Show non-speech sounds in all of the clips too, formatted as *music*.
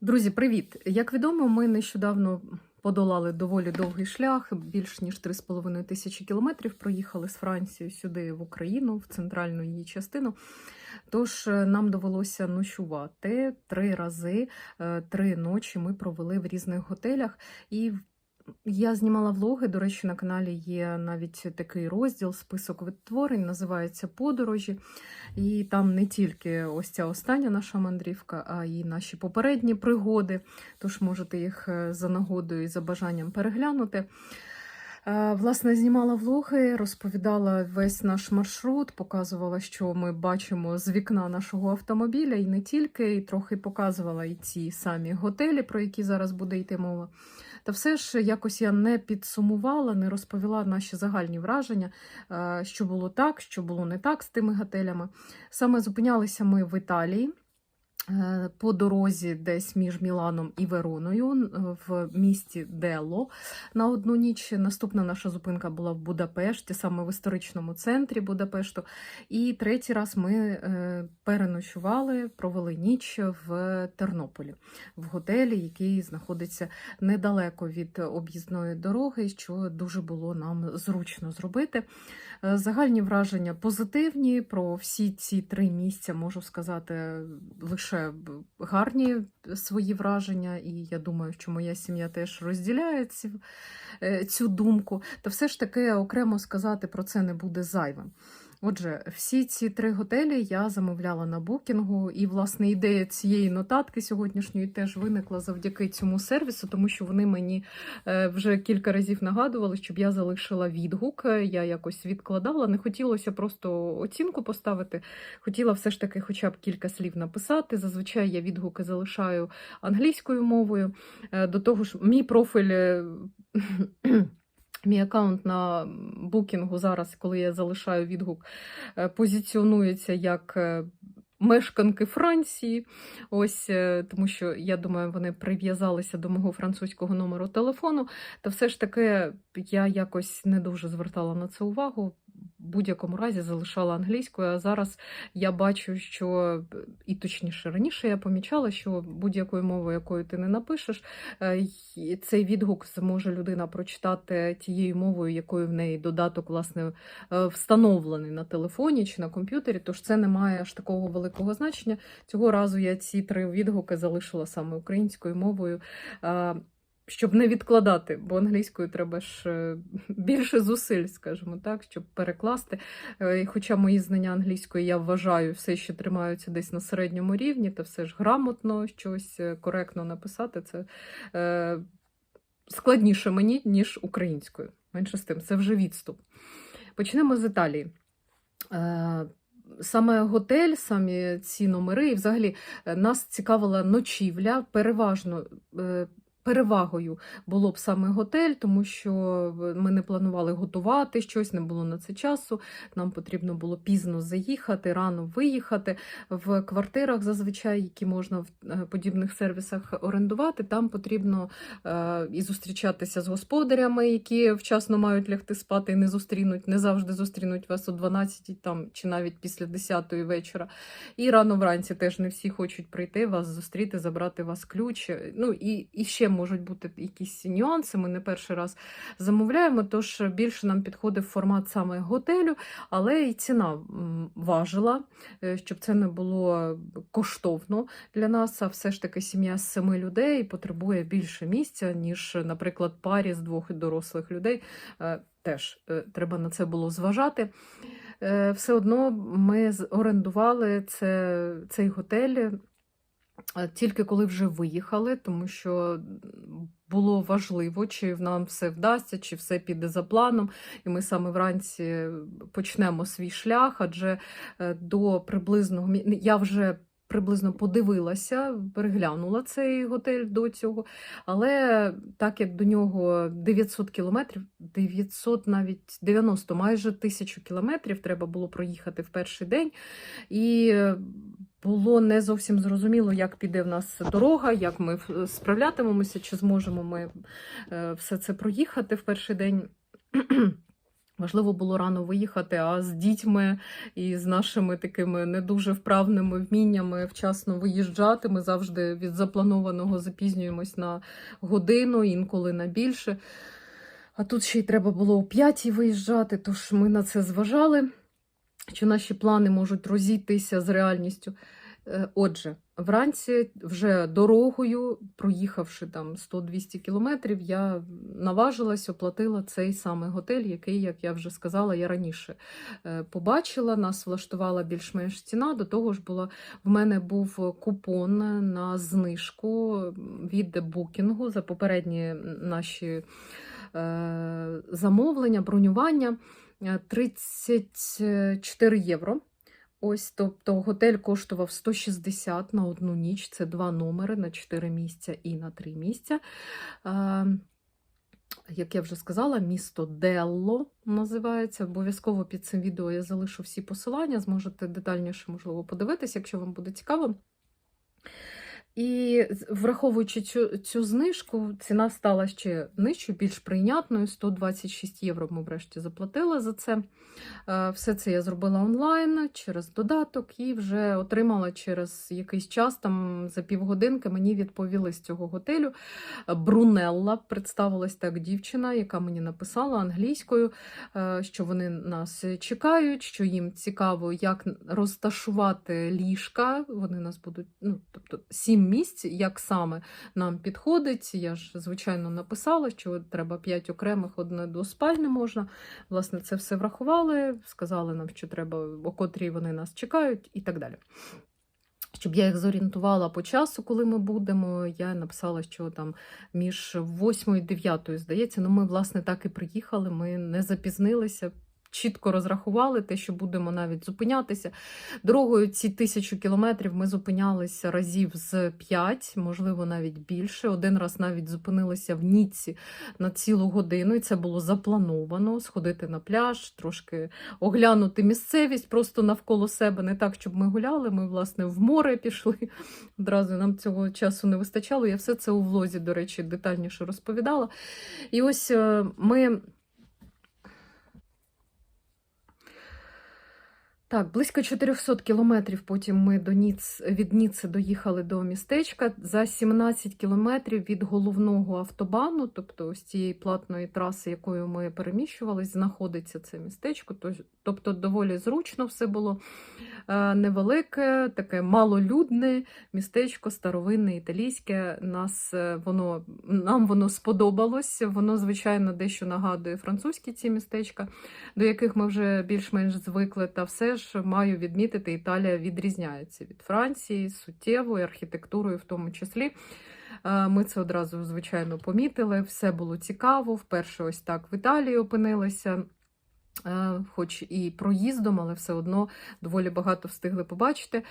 Друзі, привіт! Як відомо, ми нещодавно подолали доволі довгий шлях, більш ніж 3,5 тисячі кілометрів проїхали з Франції сюди в Україну, в центральну її частину. Тож е, нам довелося ночувати три рази, е, три ночі ми провели в різних готелях. І я знімала влоги. До речі, на каналі є навіть такий розділ, список відтворень, називається Подорожі. І там не тільки ось ця остання наша мандрівка, а й наші попередні пригоди. Тож можете їх е, за нагодою і за бажанням переглянути. Е, Власне, знімала влоги, розповідала весь наш маршрут, показувала, що ми бачимо з вікна нашого автомобіля, і не тільки, і трохи показувала і ці самі готелі, про які зараз буде йти мова. Та все ж якось я не підсумувала, не розповіла наші загальні враження, е, що було так, що було не так з тими готелями. Саме зупинялися ми в Італії. Е, По дорозі десь між Міланом і Вероною в місті Делло на одну ніч. Наступна наша зупинка була в Будапешті, саме в історичному центрі Будапешту. І третій раз ми е, переночували, провели ніч в Тернополі, в готелі, який знаходиться недалеко від об'їзної дороги, що дуже було нам зручно зробити. Е, Загальні враження позитивні. Про всі ці три місця можу сказати лише б- гарні свої враження, і я думаю, що моя сім'я теж розділяє ці, е, цю думку. Та все ж таки окремо сказати про це не буде зайвим. Отже, всі ці три готелі я замовляла на букінгу, і власне ідея цієї нотатки сьогоднішньої теж виникла завдяки цьому сервісу, тому що вони мені е, вже кілька разів нагадували, щоб я залишила відгук. Е, Я якось відкладала. Не хотілося просто оцінку поставити. Хотіла все ж таки, хоча б кілька слів написати. Зазвичай я відгуки залишаю англійською мовою. Е, До того ж, мій профіль. Мій аккаунт на букінгу зараз, коли я залишаю відгук, е, позиціонується як е, мешканки Франції. Ось е, тому що я думаю, вони прив'язалися до мого французького номеру телефону. Та все ж таки я якось не дуже звертала на це увагу. Будь-якому разі залишала англійською, а зараз я бачу, що і точніше раніше я помічала, що будь-якою мовою, якою ти не напишеш, е, цей відгук зможе людина прочитати тією мовою, якою в неї додаток власне е, встановлений на телефоні чи на комп'ютері. Тож це не має аж такого великого значення. Цього разу я ці три відгуки залишила саме українською мовою. Щоб не відкладати, бо англійською треба ж е, більше зусиль, скажімо так, щоб перекласти. Е, Хоча мої знання англійської, я вважаю, все ще тримаються десь на середньому рівні, та все ж грамотно щось е, коректно написати, це складніше мені, ніж українською. Менше з тим, це вже відступ. Почнемо з Італії. Саме готель, самі ці номери, і взагалі нас цікавила ночівля. Переважно перевагою було б саме готель, тому що ми не планували готувати щось, не було на це часу. Нам потрібно було пізно заїхати, рано виїхати. В квартирах, зазвичай, які можна в е, подібних сервісах орендувати, там потрібно е, і зустрічатися з господарями, які вчасно мають лягти спати і не зустрінуть, не завжди зустрінуть вас о 12 там, чи навіть після 10 вечора. І рано вранці теж не всі хочуть прийти, вас зустріти, забрати вас ключ. Ну і, і ще можуть бути якісь нюанси. Ми не перший раз замовляємо, тож більше нам підходив формат саме готелю, але і ціна важила, е, щоб це не було коштовно для нас. А все ж таки сім'я з семи людей потребує більше місця, ніж, наприклад, парі з двох дорослих людей. Е, Теж е, треба на це було зважати. Все одно ми орендували це, цей готель тільки коли вже виїхали, тому що було важливо, чи нам все вдасться, чи все піде за планом. І ми саме вранці почнемо свій шлях, адже е, до приблизного я вже. Приблизно подивилася, переглянула цей готель до цього, але так як до нього 900 кілометрів, 900 навіть 90, майже тисячу кілометрів треба було проїхати в перший день. І було не зовсім зрозуміло, як піде в нас дорога, як ми справлятимемося, чи зможемо ми е, все це проїхати в перший день. Важливо було рано виїхати, а з дітьми і з нашими такими не дуже вправними вміннями вчасно виїжджати. Ми завжди від запланованого запізнюємось на годину, інколи на більше. А тут ще й треба було о п'ятій виїжджати, тож ми на це зважали, що наші плани можуть розійтися з реальністю. Е, Отже, вранці вже дорогою, проїхавши там 100-200 кілометрів, я наважилась, оплатила цей самий готель, який, як я вже сказала, я раніше е, побачила. Нас влаштувала більш-менш ціна. До того ж, була в мене був купон на знижку від букінгу за попередні наші е, замовлення, бронювання е, 34 євро. Ось, тобто готель коштував 160 на одну ніч. Це два номери на 4 місця і на 3 місця. Як я вже сказала, місто Делло називається. Обов'язково під цим відео я залишу всі посилання, зможете детальніше, можливо, подивитися, якщо вам буде цікаво. І враховуючи цю, цю знижку, ціна стала ще нижчою, більш прийнятною. 126 євро ми врешті заплатили за це. Е, Все це я зробила онлайн через додаток і вже отримала через якийсь час, там за півгодинки мені відповіли з цього готелю. Брунелла представилась так дівчина, яка мені написала англійською, е, що вони нас чекають, що їм цікаво, як розташувати ліжка. Вони нас будуть, ну тобто сім місць, як саме нам підходить. Я ж звичайно написала, що треба п'ять окремих, одне до спальні можна. Власне, це все врахували, сказали нам, що треба, о котрій вони нас чекають, і так далі. Щоб я їх зорієнтувала по часу, коли ми будемо, я написала, що там між 8 і 9, здається. Ну, ми, власне, так і приїхали, ми не запізнилися. Чітко розрахували те, що будемо навіть зупинятися. Дорогою ці тисячу кілометрів ми зупинялися разів з п'ять, можливо, навіть більше. Один раз навіть зупинилися в Ніці на цілу годину, і це було заплановано сходити на пляж, трошки оглянути місцевість просто навколо себе. Не так, щоб ми гуляли. Ми, власне, в море пішли. Одразу нам цього часу не вистачало. Я все це у влозі, до речі, детальніше розповідала. І ось е, ми. Так, близько 400 кілометрів потім ми до Ніц, від Ніци доїхали до містечка. За 17 кілометрів від головного автобану, тобто ось цієї платної траси, якою ми переміщувались, знаходиться це містечко. Тобто доволі зручно все було Е, невелике, таке малолюдне містечко, старовинне, італійське. Нас е, воно, нам воно сподобалось. Воно, звичайно, дещо нагадує французькі ці містечка, до яких ми вже більш-менш звикли. Та все ж маю відмітити, Італія відрізняється від Франції суттєвою архітектурою, в тому числі. Е, Ми це одразу, звичайно, помітили. Все було цікаво. Вперше ось так в Італії опинилися. Е, Хоч і проїздом, але все одно доволі багато встигли побачити.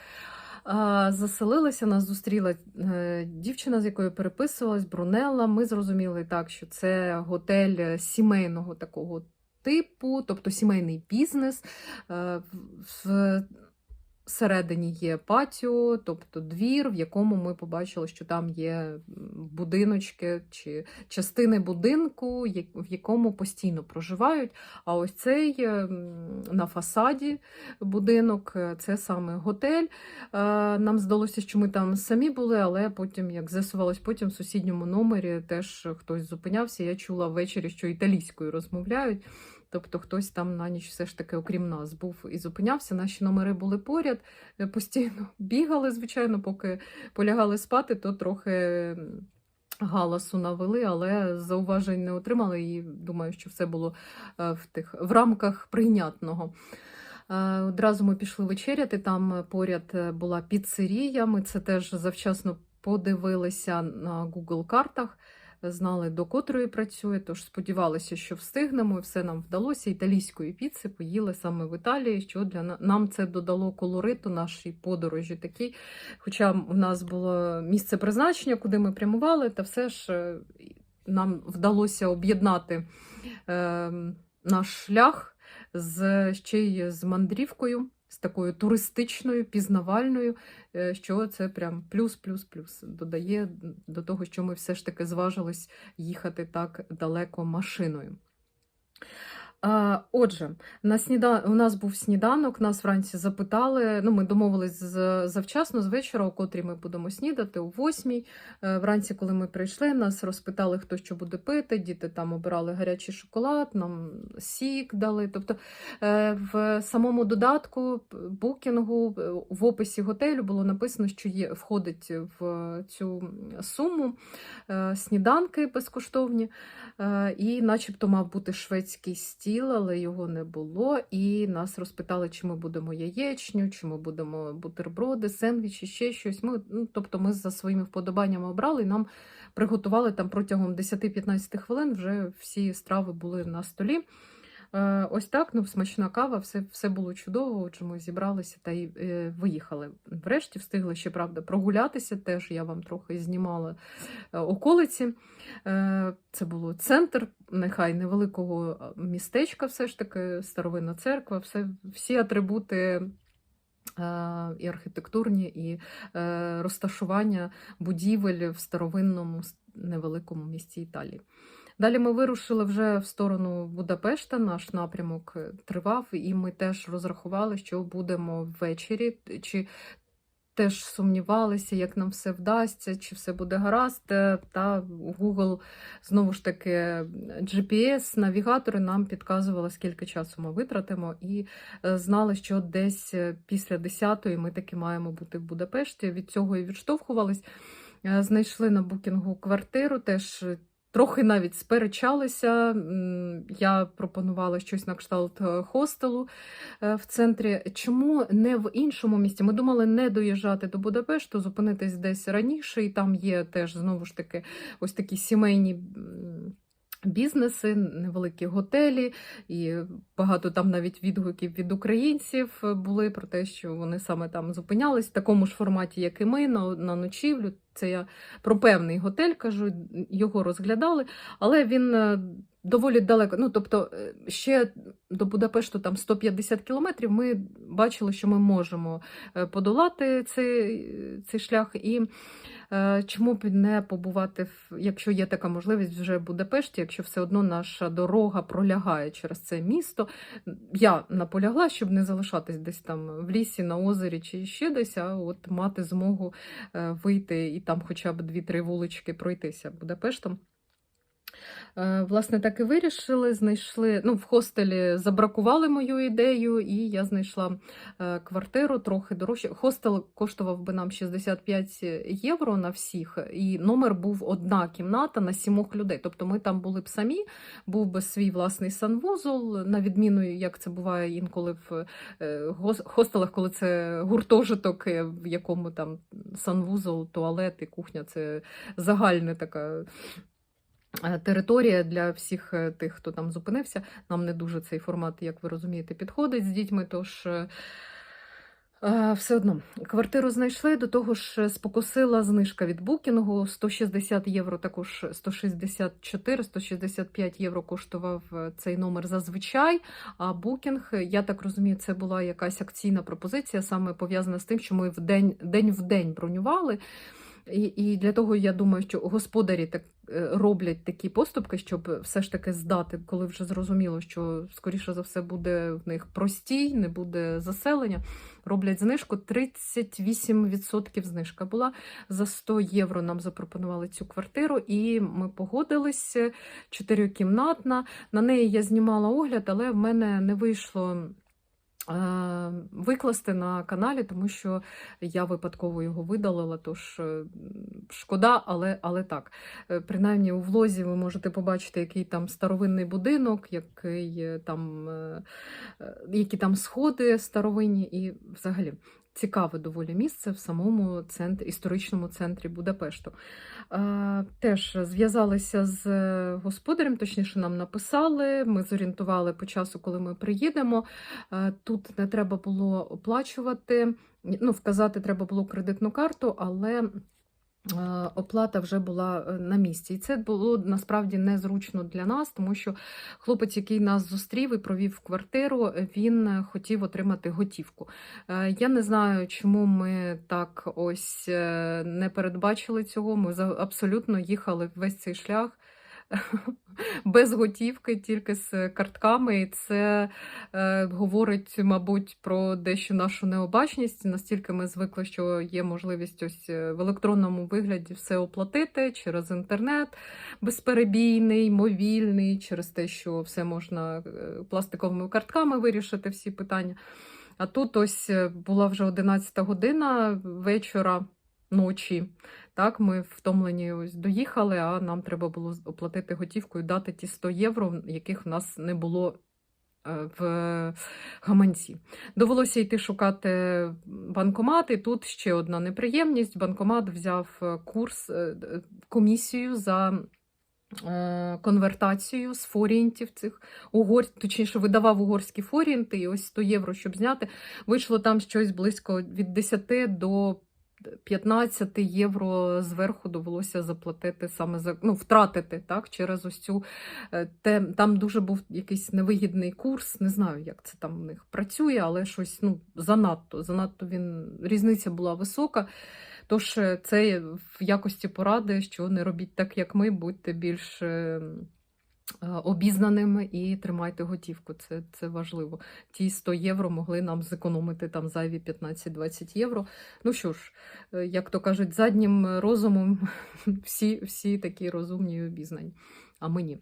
Заселилася, нас зустріла е, дівчина, з якою переписувалась, Брунелла. Ми зрозуміли так, що це готель сімейного такого типу, тобто сімейний бізнес. Е, Всередині є патіо, тобто двір, в якому ми побачили, що там є будиночки чи частини будинку, в якому постійно проживають. А ось цей е, на фасаді будинок е, це саме готель. Е, Нам здалося, що ми там самі були, але потім, як з'ясувалось, потім в сусідньому номері теж хтось зупинявся. Я чула ввечері, що італійською розмовляють. Тобто хтось там на ніч все ж таки, окрім нас, був і зупинявся. Наші номери були поряд, е, постійно *laughs* бігали, звичайно, поки полягали спати, то трохи галасу навели, але зауважень не отримали. І думаю, що все було е, в тих в рамках прийнятного. Е, Одразу ми пішли вечеряти. Там поряд була піцерія. Ми це теж завчасно подивилися на Google картах. Знали, до котрої працює, тож сподівалися, що встигнемо, і все нам вдалося. Італійської піци поїли саме в Італії, що для нам це додало колориту нашій подорожі такій. Хоча в нас було місце призначення, куди ми прямували, та все ж е, нам вдалося об'єднати е, наш шлях з ще й з мандрівкою, з такою туристичною, пізнавальною, е, що це прям плюс, плюс, плюс додає до того, що ми все ж таки зважились їхати так далеко машиною. Отже, на сніда... у нас був сніданок, нас вранці запитали. Ну, ми домовились з... завчасно, з вечора, о котрій ми будемо снідати, о восьмій. Е, Вранці, коли ми прийшли, нас розпитали, хто що буде пити. Діти там обирали гарячий шоколад, нам сік дали. Тобто е, в самому додатку букінгу е, в описі готелю було написано, що є входить в цю суму сніданки безкоштовні. І начебто мав бути шведський стіл, але його не було. І нас розпитали, чи ми будемо яєчню, чи ми будемо бутерброди, сендвічі, ще щось. Ми, ну, тобто ми за своїми вподобаннями обрали і нам приготували там протягом 10-15 хвилин вже всі страви були на столі. Е, Ось так, ну, смачна кава, все, все було чудово. Отже, ми зібралися та й е, виїхали. Врешті встигли ще, правда, прогулятися. Теж я вам трохи знімала е, околиці. Е, Це було центр, нехай невеликого е, містечка, все ж таки, старовинна церква, все, всі атрибути. І архітектурні, і розташування будівель в старовинному невеликому місті Італії. Далі ми вирушили вже в сторону Будапешта. Наш напрямок е, тривав, і ми теж розрахували, що будемо ввечері. Чи теж сумнівалися, як нам все вдасться, чи все буде гаразд. Е, Та Google знову ж таки GPS-навігатори нам підказували, скільки часу ми витратимо, і е, знали, що десь після 10-ї ми таки маємо бути в Будапешті. Від цього і відштовхувались. Знайшли на букінгу квартиру, теж трохи навіть сперечалися. Я пропонувала щось на кшталт е, хостелу е, в центрі. Чому не в іншому місті? Ми думали не доїжджати до Будапешту, зупинитись десь раніше, і там є теж знову ж таки ось такі сімейні. Бізнеси, невеликі готелі, і багато там навіть відгуків від українців були про те, що вони саме там зупинялись в такому ж форматі, як і ми, на, на ночівлю. Це я про певний готель кажу, його розглядали, але він е, доволі далеко. Ну, тобто, е, ще до Будапешту там 150 кілометрів. Ми бачили, що ми можемо е, подолати цей, цей шлях. І е, чому б не побувати, якщо є така можливість, вже в Будапешті, якщо все одно наша дорога пролягає через це місто. Я наполягла, щоб не залишатись десь там в лісі, на озері чи ще десь, а от мати змогу е, вийти і там хоча б дві-три вулички пройтися Будапештом. Е, Власне, так і вирішили. Знайшли ну, в хостелі забракували мою ідею, і я знайшла е, квартиру трохи дорожче. Хостел коштував би нам 65 євро на всіх, і номер був одна кімната на сімох людей. Тобто ми там були б самі, був би свій власний санвузол, на відміну, як це буває інколи в е, хостелах, коли це гуртожиток, в якому там санвузол, туалет і кухня це загальна така. Е, Територія для всіх е, тих, хто там зупинився. Нам не дуже цей формат, як ви розумієте, підходить з дітьми. Тож е, все одно квартиру знайшли. До того ж, спокусила знижка від букінгу 160 євро, також 164-165 євро коштував цей номер зазвичай. А букінг, я так розумію, це була якась акційна пропозиція, саме пов'язана з тим, що ми в день, день в день бронювали. І, і для того я думаю, що господарі так роблять такі поступки, щоб все ж таки здати, коли вже зрозуміло, що скоріше за все буде в них простій, не буде заселення. Роблять знижку 38% знижка була за 100 євро. Нам запропонували цю квартиру, і ми погодилися. Чотирикімнатна. На неї я знімала огляд, але в мене не вийшло. Е, Викласти на каналі, тому що я випадково його видалила, тож е, шкода, але, але так. Е, Принаймні у влозі ви можете побачити, який там старовинний будинок, який там, які там сходи старовинні, і взагалі цікаве доволі місце в самому центрі, історичному центрі Будапешту. Теж зв'язалися з е, господарем, точніше, нам написали. Ми зорієнтували по часу, коли ми приїдемо. Тут не треба було оплачувати, ну, вказати треба було кредитну карту, але. Е, Оплата вже була е, на місці, і це було насправді незручно для нас, тому що хлопець, який нас зустрів і провів в квартиру, він хотів отримати готівку. Е, Я не знаю, чому ми так ось не передбачили цього. Ми абсолютно їхали весь цей шлях *laughs* без готівки, тільки з картками. І це е, говорить, мабуть, про дещо нашу необачність. Настільки ми звикли, що є можливість ось е, в електронному вигляді все оплатити через інтернет безперебійний, мобільний, через те, що все можна е, пластиковими картками вирішити всі питання. А тут ось е, була вже 11 година вечора, ночі. Так, ми втомлені ось доїхали, а нам треба було оплатити готівкою, дати ті 100 євро, яких в нас не було е, в гаманці. Довелося йти шукати банкомат, і тут ще одна неприємність. Банкомат взяв е, курс, е, комісію за конвертацію з форієнтів цих угор, точніше, видавав угорські форієнти, і ось 100 євро, щоб зняти. Вийшло там щось близько від 10 до 15 євро зверху довелося заплатити саме за ну, втратити так, через ось цю е, те, там дуже був якийсь невигідний курс. Не знаю, як це там в них працює, але щось ну, занадто. Занадто він різниця була висока. Тож е, це в якості поради, що не робіть так, як ми, будьте більш е, е, обізнаними і тримайте готівку. Це, це важливо. Ті 100 євро могли нам зекономити там зайві 15-20 євро. Ну що ж, е, як то кажуть, заднім розумом всі, всі такі розумні і обізнані. А ми ні.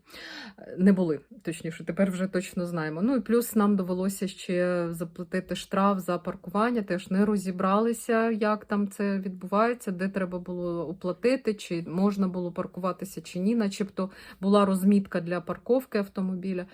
Не були, точніше, тепер вже точно знаємо. Ну і плюс нам довелося ще заплатити штраф за паркування, теж не розібралися, як там це відбувається, де треба було оплатити, чи можна було паркуватися, чи ні, начебто була розмітка для парковки автомобіля.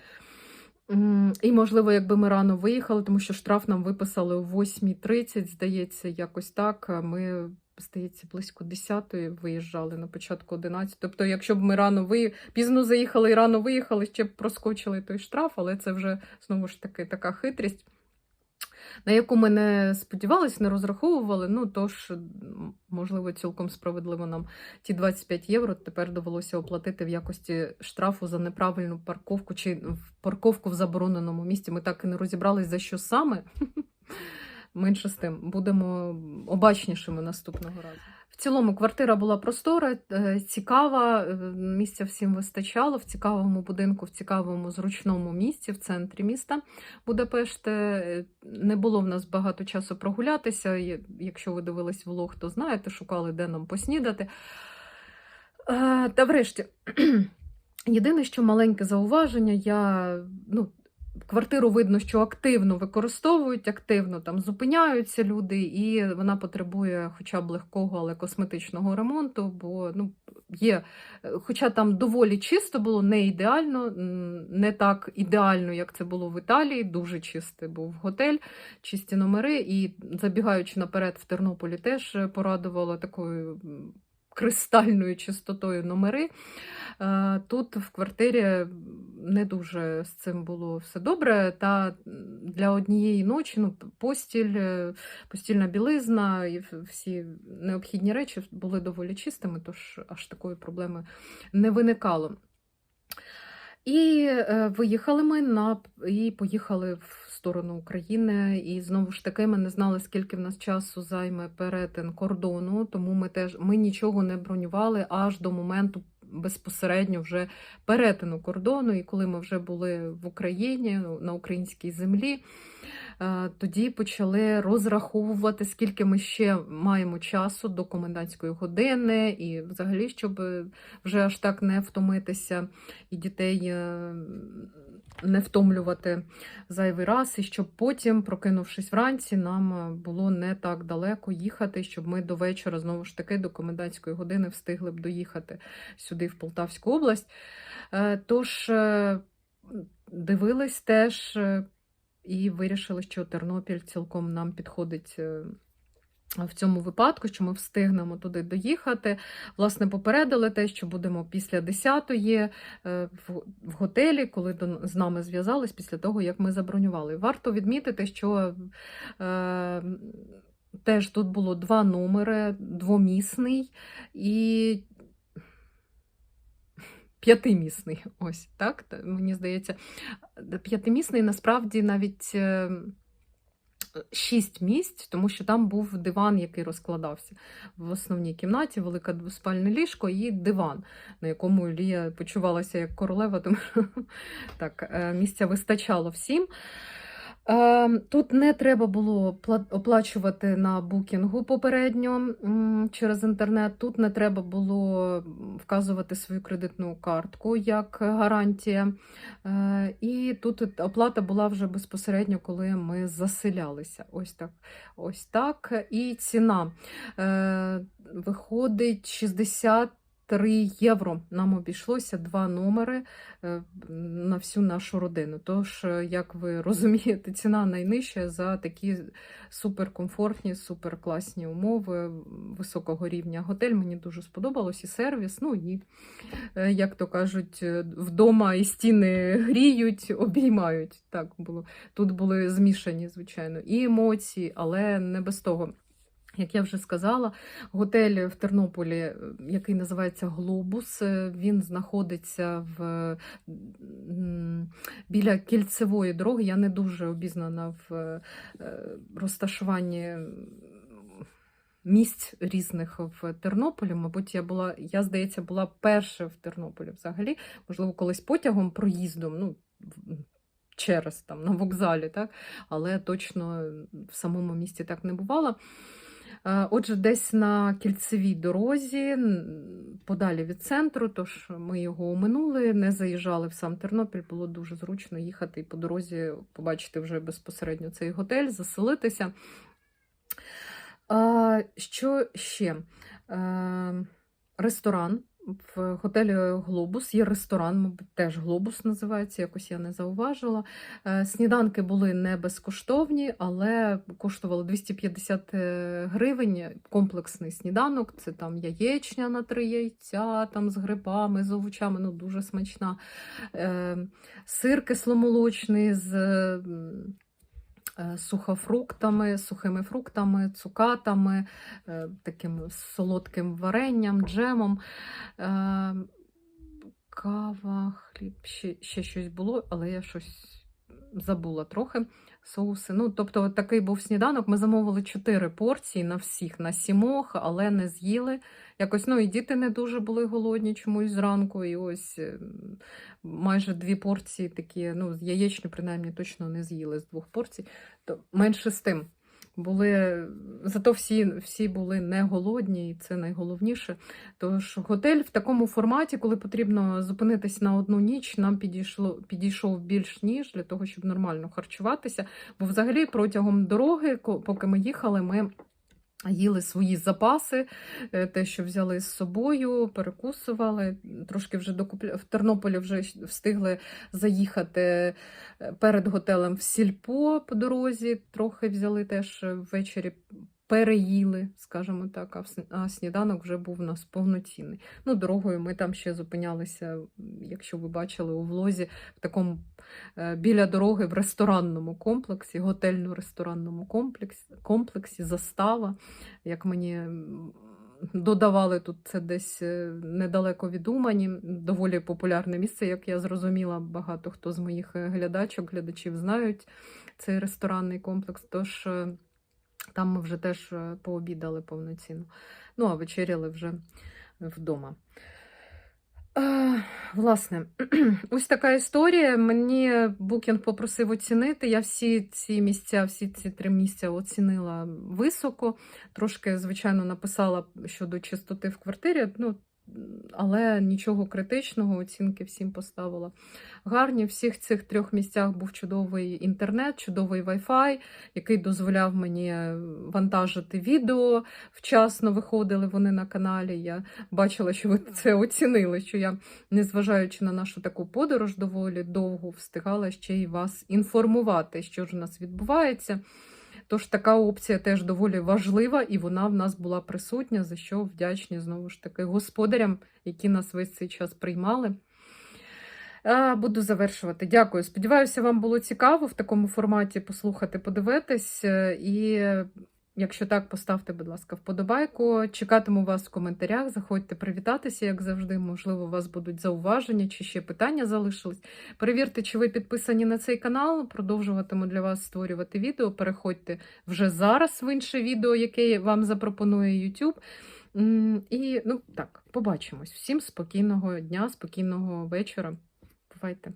І, можливо, якби ми рано виїхали, тому що штраф нам виписали о 8.30, здається, якось так. Ми, здається, близько 10-ї виїжджали на початку 11. Тобто, якщо б ми рано ви... пізно заїхали і рано виїхали, ще б проскочили той штраф, але це вже знову ж таки така хитрість. На яку ми не сподівалися, не розраховували. Ну тож, можливо, цілком справедливо нам ті 25 євро тепер довелося оплатити в якості штрафу за неправильну парковку чи парковку в забороненому місці. Ми так і не розібрались, за що саме. Менше з тим, будемо обачнішими наступного разу. В цілому квартира була простора, е, цікава, е, місця всім вистачало в цікавому будинку, в цікавому зручному місці в центрі міста Будапеште. Не було в нас багато часу прогулятися. Якщо ви дивились влог, то знаєте, шукали, де нам поснідати. Е, Та врешті, *clears throat* єдине, що маленьке зауваження, я ну, квартиру видно, що активно використовують, активно там зупиняються люди, і вона потребує хоча б легкого, але косметичного ремонту, бо ну, є, хоча там доволі чисто було, не ідеально, не так ідеально, як це було в Італії, дуже чистий був готель, чисті номери, і забігаючи наперед в Тернополі, теж порадувало такою. Кристальною чистотою номери. Е, Тут в квартирі не дуже з цим було все добре. Та для однієї ночі ну, постіль, е, постільна білизна і всі необхідні речі були доволі чистими, тож аж такої проблеми не виникало. І е, виїхали ми на і поїхали в сторону України. І знову ж таки, ми не знали, скільки в нас часу займе перетин кордону, тому ми теж ми нічого не бронювали аж до моменту безпосередньо вже перетину кордону. І коли ми вже були в Україні на українській землі. Е, Тоді почали розраховувати, скільки ми ще маємо часу до комендантської години, і взагалі, щоб вже аж так не втомитися і дітей е, не втомлювати зайвий раз, і щоб потім, прокинувшись вранці, нам е, було не так далеко їхати, щоб ми до вечора знову ж таки до комендантської години встигли б доїхати сюди, в Полтавську область. Тож дивились теж і вирішили, що Тернопіль цілком нам підходить. е, В цьому випадку, що ми встигнемо туди доїхати, власне, попередили те, що будемо після 10-ї е, в готелі, коли з нами зв'язались після того, як ми забронювали. Варто відмітити, що е, теж тут було два номери, двомісний і п'ятимісний. *laughs* Ось так. Мені здається, п'ятимісний насправді навіть. е, Шість місць, тому що там був диван, який розкладався в основній кімнаті, велике двоспальне ліжко і диван, на якому Лія почувалася як королева, тому *laughs* так, е, місця вистачало всім. Ем, тут не треба було оплачувати на букінгу попередньо через інтернет. Тут не треба було вказувати свою кредитну картку як гарантія. Е, і тут оплата була вже безпосередньо, коли ми заселялися. Ось так. Ось так. І ціна е, виходить 60. 3 євро. Нам обійшлося два номери е, на всю нашу родину. Тож, е, як ви *laughs* розумієте, ціна найнижча за такі суперкомфортні, суперкласні умови високого рівня. Готель мені дуже сподобалось, і сервіс. Ну і, е, як то кажуть, вдома і стіни гріють, обіймають. Так було Тут були змішані, звичайно, і емоції, але не без того. Як я вже сказала, готель в Тернополі, е, який називається Глобус, е, він знаходиться в, біля кільцевої дороги. Я не дуже обізнана в е, розташуванні місць різних в Тернополі. Мабуть, я була, я, здається, була перша в Тернополі взагалі, можливо, колись потягом, проїздом. ну, Через там на вокзалі, так? але точно в самому місті так не бувало. Е, Отже, десь на кільцевій дорозі, подалі від центру, тож ми його оминули, не заїжджали в сам Тернопіль, було дуже зручно їхати і по дорозі побачити вже безпосередньо цей готель, заселитися. Що ще? Е, Ресторан. В готелі Глобус є ресторан, мабуть, теж Глобус називається, якось я не зауважила. Е, Сніданки були не безкоштовні, але коштували 250 гривень. Комплексний сніданок. Це там яєчня на три яйця, там з грибами, з овочами, ну дуже смачна. Е, Сир кисломолочний з е, сухофруктами, сухими фруктами, цукатами, е, таким солодким варенням, джемом. Е, Кава, хліб, ще, ще щось було, але я щось забула трохи. Соуси. Ну, тобто, такий був сніданок. Ми замовили чотири порції на всіх, на сімох, але не з'їли. Якось, ну і діти не дуже були голодні чомусь зранку. І ось е, майже дві порції такі, ну, яєчню, принаймні, точно не з'їли з двох порцій. То менше з тим. Були, зато всі, всі були не голодні, і це найголовніше. Тож готель в такому форматі, коли потрібно зупинитись на одну ніч, нам підійшло, підійшов більш ніж для того, щоб нормально харчуватися. Бо взагалі протягом дороги, поки ми їхали, ми їли свої запаси, е, те, що взяли з собою, перекусували. Трошки вже докупля... в Тернополі вже встигли заїхати е, перед готелем в сільпо по дорозі. Трохи взяли теж ввечері. Переїли, скажімо так, а сніданок вже був у нас повноцінний. Ну, дорогою ми там ще зупинялися, якщо ви бачили у влозі, в такому е, біля дороги в ресторанному комплексі, готельно-ресторанному комплексі, комплексі, застава. Як мені додавали тут це десь е, недалеко від Умані, доволі популярне місце, як я зрозуміла, багато хто з моїх е, глядачок, глядачів знають цей ресторанний комплекс. Тож там ми вже теж е, пообідали повноцінно. Ну, а вечеряли вже вдома. Е, Власне, *clears throat* ось така історія. Мені Букінг попросив оцінити. Я всі ці місця, всі ці три місця оцінила високо. Трошки, звичайно, написала щодо чистоти в квартирі, ну, але нічого критичного, оцінки всім поставила. Гарні. В всіх цих трьох місцях був чудовий інтернет, чудовий Wi-Fi, який дозволяв мені вантажити відео. Вчасно виходили вони на каналі. Я бачила, що ви це оцінили, що я, незважаючи на нашу таку подорож доволі довгу, встигала ще й вас інформувати, що ж у нас відбувається. Тож така опція теж доволі важлива, і вона в нас була присутня, за що вдячні знову ж таки господарям, які нас весь цей час приймали. Буду завершувати. Дякую. Сподіваюся, вам було цікаво в такому форматі послухати, подивитись. Е, І Якщо так, поставте, будь ласка, вподобайку. Чекатиму вас в коментарях. Заходьте привітатися, як завжди. Можливо, у вас будуть зауваження чи ще питання залишились. Перевірте, чи ви підписані на цей канал. Продовжуватиму для вас створювати відео. Переходьте вже зараз в інше відео, яке вам запропонує YouTube. І ну так, побачимось. Всім спокійного дня, спокійного вечора. Бувайте!